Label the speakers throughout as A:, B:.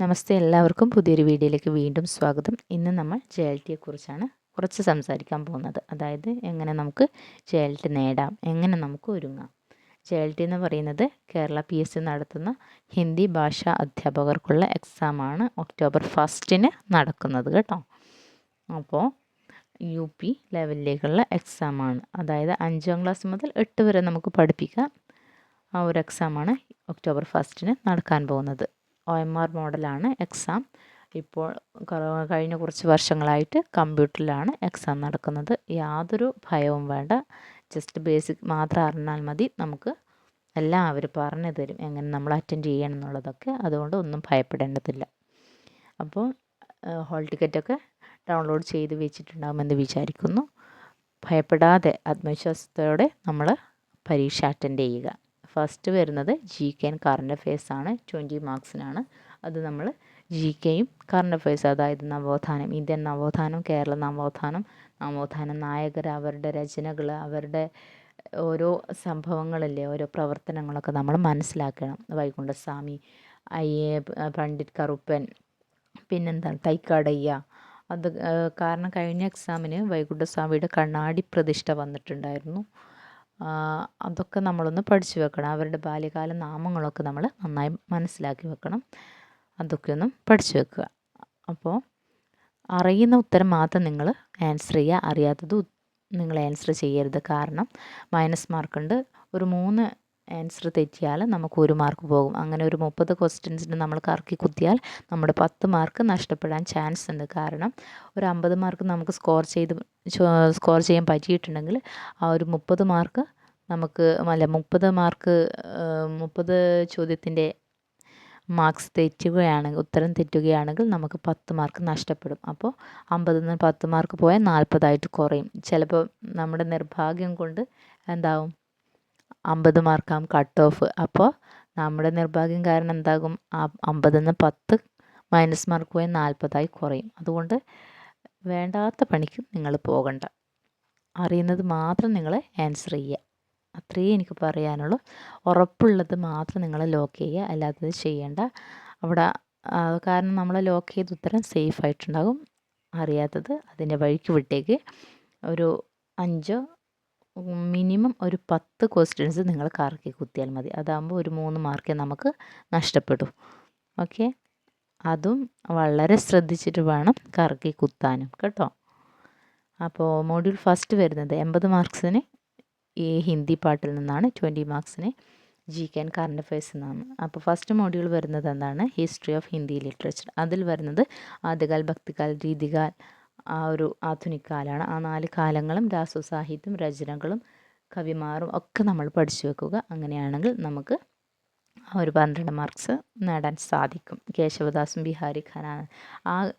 A: നമസ്തേ എല്ലാവർക്കും പുതിയൊരു വീഡിയോയിലേക്ക് വീണ്ടും സ്വാഗതം. ഇന്ന് നമ്മൾ ജെ എൽ ടിയെക്കുറിച്ചാണ് കുറച്ച് സംസാരിക്കാൻ പോകുന്നത്. അതായത് എങ്ങനെ നമുക്ക് ജെ എൽ ടി നേടാം എങ്ങനെ നമുക്ക് ഒരുങ്ങാം. ജെ എൽ ടി എന്ന് പറയുന്നത് കേരള പി എസ് സി നടത്തുന്ന ഹിന്ദി ഭാഷാ അധ്യാപകർക്കുള്ള എക്സാമാണ് ഒക്ടോബർ ഫസ്റ്റിന് നടക്കുന്നത് കേട്ടോ. അപ്പോൾ യു പി ലെവലിലേക്കുള്ള എക്സാമാണ് അതായത് അഞ്ചാം ക്ലാസ് മുതൽ എട്ട് വരെ നമുക്ക് പഠിപ്പിക്കാം. ആ ഒരു എക്സാമാണ് ഒക്ടോബർ ഫസ്റ്റിന് നടക്കാൻ പോകുന്നത്. ഒ എം ആർ മോഡലാണ് എക്സാം. ഇപ്പോൾ കഴിഞ്ഞ കുറച്ച് വർഷങ്ങളായിട്ട് കമ്പ്യൂട്ടറിലാണ് എക്സാം നടക്കുന്നത്. യാതൊരു ഭയവും വേണ്ട. ജസ്റ്റ് ബേസിക് മാത്രം അറിഞ്ഞാൽ മതി. നമുക്ക് എല്ലാം അവർ പറഞ്ഞു തരും എങ്ങനെ നമ്മൾ അറ്റൻഡ് ചെയ്യണം എന്നുള്ളതൊക്കെ. അതുകൊണ്ട് ഒന്നും ഭയപ്പെടേണ്ടതില്ല. അപ്പോൾ ഹോൾ ടിക്കറ്റൊക്കെ ഡൗൺലോഡ് ചെയ്ത് വെച്ചിട്ടുണ്ടാകുമെന്ന് വിചാരിക്കുന്നു. ഭയപ്പെടാതെ ആത്മവിശ്വാസത്തോടെ നമ്മൾ പരീക്ഷ അറ്റൻഡ് ചെയ്യുക. ഫസ്റ്റ് വരുന്നത് G K and current affairs ആണ്. ട്വന്റി മാർക്സിനാണ് അത് നമ്മൾ ജി കെയും കറണ്ട് അഫയേഴ്സ് അതായത് നവോത്ഥാനം ഇന്ത്യൻ നവോത്ഥാനം കേരള നവോത്ഥാനം നവോത്ഥാന നായകർ അവരുടെ രചനകൾ അവരുടെ ഓരോ സംഭവങ്ങളല്ലേ ഓരോ പ്രവർത്തനങ്ങളൊക്കെ നമ്മൾ മനസ്സിലാക്കണം. വൈകുണ്ഠസ്വാമി അയ്യ പണ്ഡിറ്റ് കറുപ്പൻ പിന്നെന്താണ് തൈക്കാടയ്യ. അത് കാരണം കഴിഞ്ഞ എക്സാമിന് വൈകുണ്ഠസ്വാമിയുടെ കണ്ണാടി പ്രതിഷ്ഠ വന്നിട്ടുണ്ടായിരുന്നു. അതൊക്കെ നമ്മളൊന്ന് പഠിച്ചു വെക്കണം. അവരുടെ ബാല്യകാല നാമങ്ങളൊക്കെ നമ്മൾ നന്നായി മനസ്സിലാക്കി വെക്കണം. അതൊക്കെ ഒന്നും പഠിച്ചു വെക്കുക. അപ്പോൾ അറിയുന്ന ഉത്തരം മാത്രം നിങ്ങൾ ആൻസർ ചെയ്യുക. അറിയാത്തത് നിങ്ങൾ ആൻസർ ചെയ്യരുത്. കാരണം മൈനസ് മാർക്കുണ്ട് ഒരു മൂന്ന് ആൻസർ തെറ്റിയാൽ നമുക്ക് ഒരു മാർക്ക് പോകും. അങ്ങനെ ഒരു മുപ്പത് ക്വസ്റ്റ്യൻസിന് നമ്മൾ കറക്കി കുത്തിയാൽ നമ്മുടെ പത്ത് മാർക്ക് നഷ്ടപ്പെടാൻ ചാൻസ് ഉണ്ട്. കാരണം ഒരു അമ്പത് മാർക്ക് നമുക്ക് സ്കോർ ചെയ്ത് സ്കോർ ചെയ്യാൻ പറ്റിയിട്ടുണ്ടെങ്കിൽ ആ ഒരു മുപ്പത് മാർക്ക് നമുക്ക് അല്ല മുപ്പത് മാർക്ക് മുപ്പത് ചോദ്യത്തിന്റെ മാർക്സ് തെറ്റുകയാണെങ്കിൽ ഉത്തരം തെറ്റുകയാണെങ്കിൽ നമുക്ക് പത്ത് മാർക്ക് നഷ്ടപ്പെടും. അപ്പോൾ അമ്പതിൽ നിന്ന് പത്ത് മാർക്ക് പോയാൽ നാൽപ്പതായിട്ട് കുറയും. ചിലപ്പോൾ നമ്മുടെ നിർഭാഗ്യം കൊണ്ട് എന്താവും? അമ്പത് മാർക്കാം കട്ട് ഓഫ് അപ്പോൾ നമ്മുടെ നിർഭാഗ്യം കാരണം എന്താകും? അമ്പതിൽ നിന്ന് പത്ത് മൈനസ് മാർക്ക് പോയി നാൽപ്പതായി കുറയും. അതുകൊണ്ട് വേണ്ടാത്ത പണിക്ക് നിങ്ങൾ പോകണ്ട. അറിയുന്നത് മാത്രം നിങ്ങൾ ആൻസർ ചെയ്യുക. അത്രയേ എനിക്ക് പറയാനുള്ളൂ. ഉറപ്പുള്ളത് മാത്രം നിങ്ങൾ ലോക്ക് ചെയ്യുക. അല്ലാത്തത് ചെയ്യേണ്ട. അവിടെ കാരണം നമ്മൾ ലോക്ക് ചെയ്ത ഉത്തരം സേഫ് ആയിട്ടുണ്ടാകും. അറിയാത്തത് അതിന്റെ വഴിക്ക് വിട്ടേക്ക്. ഒരു അഞ്ചോ മിനിമം ഒരു പത്ത് ക്വസ്റ്റ്യൻസ് നിങ്ങൾ കറക്കി കുത്തിയാൽ മതി. അതാകുമ്പോൾ ഒരു മൂന്ന് മാർക്ക് നമുക്ക് നഷ്ടപ്പെടും. ഓക്കെ അതും വളരെ ശ്രദ്ധിച്ചിട്ട് വേണം കറക്കി കുത്താനും. കേട്ടോ? അപ്പോൾ മോഡ്യൂൾ ഫസ്റ്റ് വരുന്നത് എൺപത് മാർക്സിന് ഈ ഹിന്ദി പാട്ടിൽ നിന്നാണ് twenty മാർക്സിന് G K and current affairs എന്നാണ് അപ്പോൾ ഫസ്റ്റ് മോഡ്യൂൾ വരുന്നത് എന്താണ്? ഹിസ്റ്ററി ഓഫ് ഹിന്ദി ലിറ്ററേച്ചർ അതിൽ വരുന്നത് ആദ്യകാൽ ഭക്തികാൽ രീതികാൽ ആ ഒരു ആധുനിക കാലമാണ് ആ നാല് കാലങ്ങളും രാസസാഹിത്യം രചനകളും കവിമാറും ഒക്കെ നമ്മൾ പഠിച്ചു വെക്കുക. അങ്ങനെയാണെങ്കിൽ നമുക്ക് ആ ഒരു പന്ത്രണ്ട് മാർക്സ് നേടാൻ സാധിക്കും. കേശവദാസും ബിഹാരി ഖാനാണ്. ആ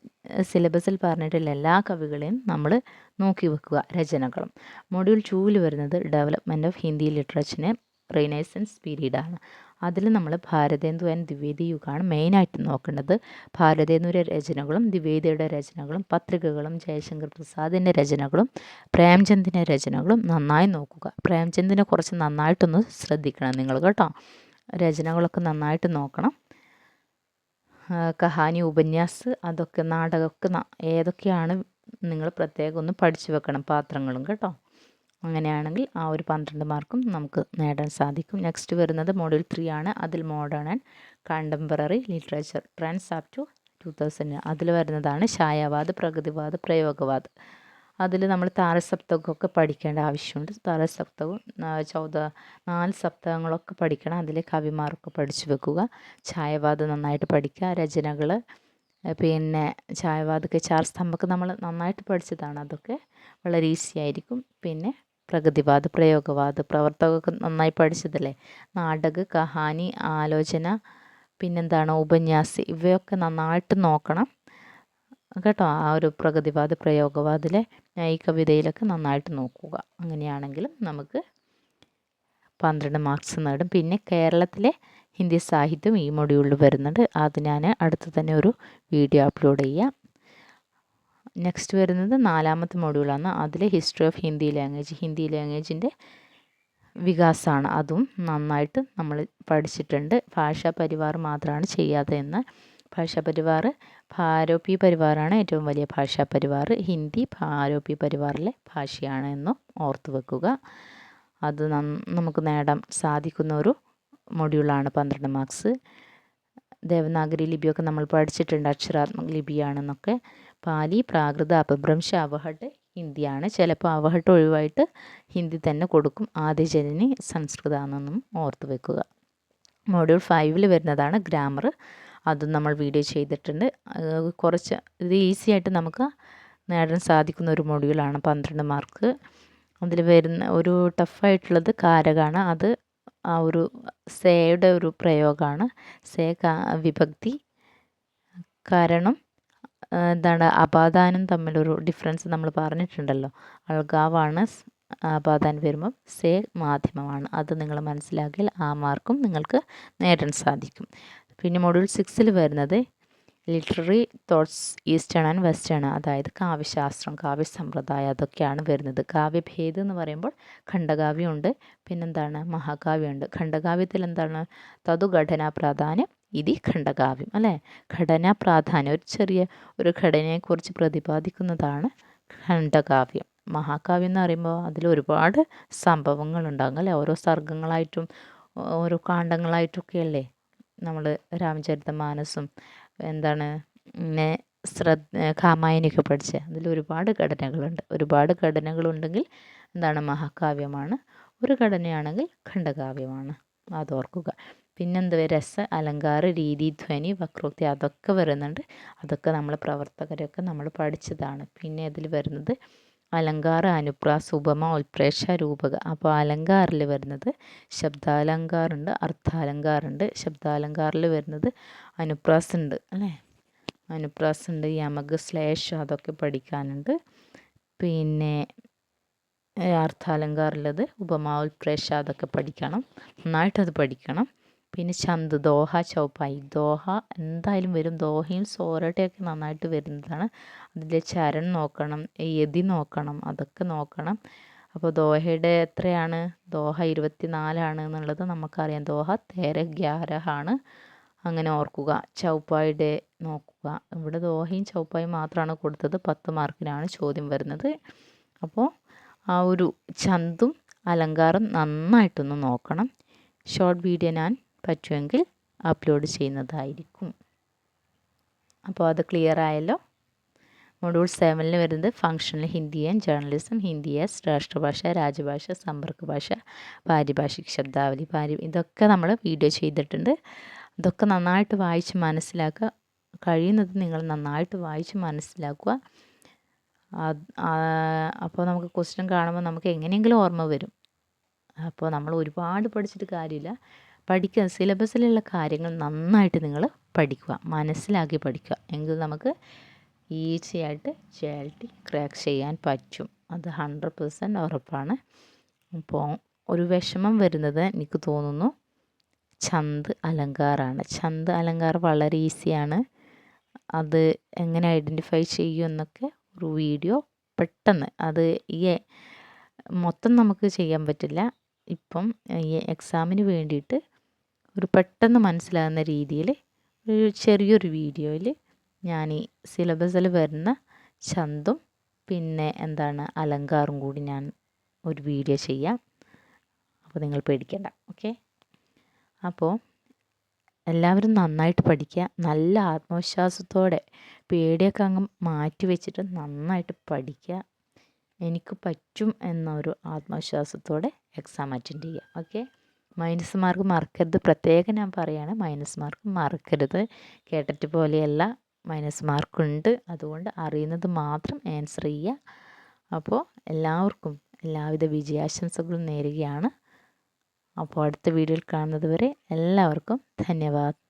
A: സിലബസിൽ പറഞ്ഞിട്ടുള്ള എല്ലാ കവികളെയും നമ്മൾ നോക്കി വെക്കുക രചനകളും. മൊഡ്യൂൾ ടൂവിൽ വരുന്നത് ഡെവലപ്മെന്റ് ഓഫ് ഹിന്ദി ലിറ്ററേച്ചറിനെ റീനൈസൻസ് പീരീഡാണ് അതിൽ നമ്മൾ ഭാരതേന്ദു ആൻഡ് ദ്വിവേദി യുഗമാണ് മെയിനായിട്ട് നോക്കേണ്ടത് ഭാരതേന്ദുവിന്റെ രചനകളും ദ്വിവേദിയുടെ രചനകളും പത്രികകളും ജയശങ്കർ പ്രസാദിന്റെ രചനകളും പ്രേംചന്ദിന്റെ രചനകളും നന്നായി നോക്കുക. പ്രേംചന്ദിനെ കുറച്ച് നന്നായിട്ടൊന്ന് ശ്രദ്ധിക്കണം നിങ്ങൾ കേട്ടോ. രചനകളൊക്കെ നന്നായിട്ട് നോക്കണം. കഹാനി ഉപന്യാസ് അതൊക്കെ നാടകമൊക്കെ ഏതൊക്കെയാണ് നിങ്ങൾ പ്രത്യേകം ഒന്ന് പഠിച്ചു വെക്കണം പാത്രങ്ങളും കേട്ടോ. അങ്ങനെയാണെങ്കിൽ ആ ഒരു പന്ത്രണ്ട് മാർക്കും നമുക്ക് നേടാൻ സാധിക്കും. നെക്സ്റ്റ് വരുന്നത് മോഡ്യൂൾ ത്രീ ആണ്. അതിൽ modern and contemporary literature trends up to two thousand അതിൽ വരുന്നതാണ് ഛായാവാദ് പ്രകൃതിവാദ് പ്രയോഗവാദ്. അതിൽ നമ്മൾ താരസപ്തകമൊക്കെ പഠിക്കേണ്ട ആവശ്യമുണ്ട്. താരസപ്തകവും ചൗദ നാല് സപ്തകങ്ങളൊക്കെ പഠിക്കണം. അതിലെ കവിമാരൊക്കെ പഠിച്ചു വെക്കുക. ഛായവാദ് നന്നായിട്ട് പഠിക്കുക. രചനകൾ പിന്നെ ഛായവാദൊക്കെ ചാർ സ്തംഭമൊക്കെ നമ്മൾ നന്നായിട്ട് പഠിച്ചതാണ്. അതൊക്കെ വളരെ ഈസി ആയിരിക്കും. പിന്നെ പ്രകൃതിവാദ് പ്രയോഗവാദ് പ്രവർത്തകമൊക്കെ നന്നായി പഠിച്ചതല്ലേ? നാടക കഹാനി ആലോചന പിന്നെന്താണ് ഉപന്യാസി ഇവയൊക്കെ നന്നായിട്ട് നോക്കണം. കേട്ടോ? ആ ഒരു പ്രകൃതിവാദ പ്രയോഗവാദിലെ ഈ കവിതയിലൊക്കെ നന്നായിട്ട് നോക്കുക. അങ്ങനെയാണെങ്കിലും നമുക്ക് പന്ത്രണ്ട് മാർക്സ് നേടും. പിന്നെ കേരളത്തിലെ ഹിന്ദി സാഹിത്യം ഈ മൊഡ്യൂളിൽ വരുന്നുണ്ട്. അത് ഞാൻ അടുത്ത് തന്നെ ഒരു വീഡിയോ അപ്ലോഡ് ചെയ്യാം. നെക്സ്റ്റ് വരുന്നത് നാലാമത്തെ മൊഡ്യൂളാണ് അതിൽ history of Hindi language Hindi ലാംഗ്വേജിന്റെ വികാസമാണ് അതും നന്നായിട്ട് നമ്മൾ പഠിച്ചിട്ടുണ്ട്. ഭാഷാ പരിവാർ മാത്രമാണ് ചെയ്യാതെ എന്ന് ഭാഷാ പരിവാർ. ഭാരോപി പരിവാറാണ് ഏറ്റവും വലിയ ഭാഷാ പരിവാർ. ഹിന്ദി ഭാരോപി പരിവാറിലെ ഭാഷയാണ് എന്നും ഓർത്തു വെക്കുക. അത് നമുക്ക് നേടാൻ സാധിക്കുന്ന ഒരു മൊഡ്യൂളാണ് പന്ത്രണ്ട് മാർക്സ് ദേവനാഗരി ലിപിയൊക്കെ നമ്മൾ പഠിച്ചിട്ടുണ്ട്. അക്ഷരാത്മക ലിപിയാണെന്നൊക്കെ. പാലി പ്രാകൃത അപഭ്രംശ അവഹട്ട് ഹിന്ദിയാണ്. ചിലപ്പോൾ അവഹട്ട് ഒഴിവായിട്ട് ഹിന്ദി തന്നെ കൊടുക്കും. ആദ്യജനനി സംസ്കൃതമാണെന്നും ഓർത്ത് വെക്കുക. മോഡ്യൂൾ ഫൈവിൽ വരുന്നതാണ് ഗ്രാമർ അതും നമ്മൾ വീഡിയോ ചെയ്തിട്ടുണ്ട്. കുറച്ച് ഇത് ഈസി ആയിട്ട് നമുക്ക് നേടാൻ സാധിക്കുന്ന ഒരു മൊഡ്യൂളാണ് പന്ത്രണ്ട് മാർക്ക് അതിൽ വരുന്ന ഒരു ടഫായിട്ടുള്ളത് കാരകാണ്. അത് ആ ഒരു സേയുടെ ഒരു പ്രയോഗമാണ്. സേ വിഭക്തി കാരണം എന്താണ് അപാദാനം തമ്മിലൊരു ഡിഫറൻസ് നമ്മൾ പറഞ്ഞിട്ടുണ്ടല്ലോ. അൾഗാവാണ് അപാദാനം വരുമ്പം സേ മാധ്യമമാണ്. അത് നിങ്ങൾ മനസ്സിലാക്കിയാൽ ആ മാർക്കും നിങ്ങൾക്ക് നേടാൻ സാധിക്കും. പിന്നെ മൊഡ്യൂൾ സിക്സിൽ വരുന്നത് literary thoughts eastern and western അതായത് കാവ്യശാസ്ത്രം കാവ്യസമ്പ്രദായം അതൊക്കെയാണ് വരുന്നത്. കാവ്യഭേദം എന്ന് പറയുമ്പോൾ ഖണ്ഡകാവ്യമുണ്ട് പിന്നെന്താണ് മഹാകാവ്യമുണ്ട്. ഖണ്ഡകാവ്യത്തിൽ എന്താണ്? തതുഘടനാ പ്രാധാന്യം ഇതി ഖണ്ഡകാവ്യം അല്ലേ? ഘടനാ പ്രാധാന്യം ഒരു ചെറിയ ഒരു ഘടനയെക്കുറിച്ച് പ്രതിപാദിക്കുന്നതാണ് ഖണ്ഡകാവ്യം. മഹാകാവ്യം എന്ന് പറയുമ്പോൾ അതിൽ ഒരുപാട് സംഭവങ്ങളുണ്ടാകും അല്ലേ? ഓരോ സർഗങ്ങളായിട്ടും ഓരോ കാണ്ഡങ്ങളായിട്ടൊക്കെയല്ലേ നമ്മൾ രാമചരിതമാനസും എന്താണ് പിന്നെ ശ്രദ്ധ കാമായനിയൊക്കെ പഠിച്ച അതിൽ ഒരുപാട് ഘടനകളുണ്ട്. ഒരുപാട് ഘടനകളുണ്ടെങ്കിൽ എന്താണ് മഹാകാവ്യമാണ്. ഒരു ഘടനയാണെങ്കിൽ ഖണ്ഡകാവ്യമാണ്. അതോർക്കുക പിന്നെന്താ രസ അലങ്കാര രീതി ധ്വനി വക്രോക്തി അതൊക്കെ വരുന്നുണ്ട്. അതൊക്കെ നമ്മൾ പ്രവർത്തകരൊക്കെ നമ്മൾ പഠിച്ചതാണ്. പിന്നെ അതിൽ വരുന്നത് അലങ്കാര അനുപ്രാസ ഉപമ ഉൽപ്രേക്ഷ രൂപക. അപ്പോൾ അലങ്കാറിൽ വരുന്നത് ശബ്ദാലങ്കാറുണ്ട് അർത്ഥാലങ്കാറുണ്ട് ശബ്ദാലങ്കാറിൽ വരുന്നത് അനുപ്രാസ് ഉണ്ട് അല്ലേ? അനുപ്രാസ് ഉണ്ട് യമക സ്ലേഷ് അതൊക്കെ പഠിക്കാനുണ്ട്. പിന്നെ അർത്ഥാലങ്കാറുള്ളത് ഉപമാ ഉൽപ്രേക്ഷ അതൊക്കെ പഠിക്കണം. നന്നായിട്ടത് പഠിക്കണം. പിന്നെ ചന്ത് ദോഹ ചൗപ്പായി ദോഹ എന്തായാലും വരും. ദോഹയും സോറട്ടയൊക്കെ നന്നായിട്ട് വരുന്നതാണ്. അതിലെ ചരൺ നോക്കണം യതി നോക്കണം അതൊക്കെ നോക്കണം. അപ്പോൾ ദോഹയുടെ എത്രയാണ്? ദോഹ ഇരുപത്തി നാലാണ് എന്നുള്ളത് നമുക്കറിയാം. ദോഹ തേര ഗ്യാരഹാണ് അങ്ങനെ ഓർക്കുക. ചൗപ്പായുടെ നോക്കുക. ഇവിടെ ദോഹയും ചൗപ്പായും മാത്രമാണ് കൊടുത്തത്. പത്ത് മാർക്കിനാണ് ചോദ്യം വരുന്നത്. അപ്പോൾ ആ ഒരു ചന്തും അലങ്കാരം നന്നായിട്ടൊന്ന് നോക്കണം. ഷോർട്ട് വീഡിയോ ഞാൻ പറ്റുമെങ്കിൽ അപ്ലോഡ് ചെയ്യുന്നതായിരിക്കും. അപ്പോൾ അത് ക്ലിയർ ആയല്ലോ? മൊഡ്യൂൾ സെവനിൽ വരുന്നത് functional Hindi and journalism Hindi as രാഷ്ട്രഭാഷ രാജഭാഷ സമ്പർക്ക ഭാഷ പാരിഭാഷിക് ശബ്ദാവലി പാരി ഇതൊക്കെ നമ്മൾ വീഡിയോ ചെയ്തിട്ടുണ്ട്. ഇതൊക്കെ നന്നായിട്ട് വായിച്ച് മനസ്സിലാക്കുക. കഴിയുന്നത് നിങ്ങൾ നന്നായിട്ട് വായിച്ച് മനസ്സിലാക്കുക. അപ്പോൾ നമുക്ക് ക്വസ്റ്റ്യൻ കാണുമ്പോൾ നമുക്ക് എങ്ങനെയെങ്കിലും ഓർമ്മ വരും. അപ്പോൾ നമ്മൾ ഒരുപാട് പഠിച്ചിട്ട് കാര്യമില്ല. പഠിക്കുക സിലബസിലുള്ള കാര്യങ്ങൾ നന്നായിട്ട് നിങ്ങൾ പഠിക്കുക മനസ്സിലാക്കി പഠിക്കുക. എങ്കിൽ നമുക്ക് ഈസി ആയിട്ട് ജെ ക്രാക്ക് ചെയ്യാൻ പറ്റും. അത് ഹൺഡ്രഡ് പെർസെന്റ് ഉറപ്പാണ്. അപ്പോൾ ഒരു വിഷമം വരുന്നത് എനിക്ക് തോന്നുന്നു ചന്ത് അലങ്കാറാണ്. ചന്ത് അലങ്കാർ വളരെ ഈസിയാണ്. അത് എങ്ങനെ ഐഡന്റിഫൈ ചെയ്യുമെന്നൊക്കെ ഒരു വീഡിയോ പെട്ടെന്ന്. അത് ഈ മൊത്തം നമുക്ക് ചെയ്യാൻ പറ്റില്ല. ഇപ്പം ഈ എക്സാമിന് വേണ്ടിയിട്ട് ഒരു പെട്ടെന്ന് മനസ്സിലാകുന്ന രീതിയിൽ ഒരു ചെറിയൊരു വീഡിയോയിൽ ഞാൻ ഈ സിലബസിൽ വരുന്ന ചന്തും പിന്നെ എന്താണ് അലങ്കാറും കൂടി ഞാൻ ഒരു വീഡിയോ ചെയ്യാം. അപ്പോൾ നിങ്ങൾ പേടിക്കണ്ട ഓക്കെ? അപ്പോൾ എല്ലാവരും നന്നായിട്ട് പഠിക്കുക നല്ല ആത്മവിശ്വാസത്തോടെ പേടിയൊക്കെ അങ്ങ് മാറ്റി വെച്ചിട്ട് നന്നായിട്ട് പഠിക്കുക. എനിക്ക് പറ്റും എന്നൊരു ആത്മവിശ്വാസത്തോടെ എക്സാം അറ്റൻഡ് ചെയ്യുക ഓക്കെ? മൈനസ് മാർക്ക് മറക്കരുത്. പ്രത്യേകം ഞാൻ പറയുകയാണ് മൈനസ് മാർക്ക് മറക്കരുത്. കേട്ടിട്ട് പോലെയല്ല മൈനസ് മാർക്കുണ്ട് അതുകൊണ്ട് അറിയുന്നത് മാത്രം ആൻസർ ചെയ്യുക. അപ്പോൾ എല്ലാവർക്കും എല്ലാവിധ വിജയാശംസകളും നേരുകയാണ്. അപ്പോൾ അടുത്ത വീഡിയോയിൽ കാണുന്നത് വരെ എല്ലാവർക്കും ധന്യവാദം.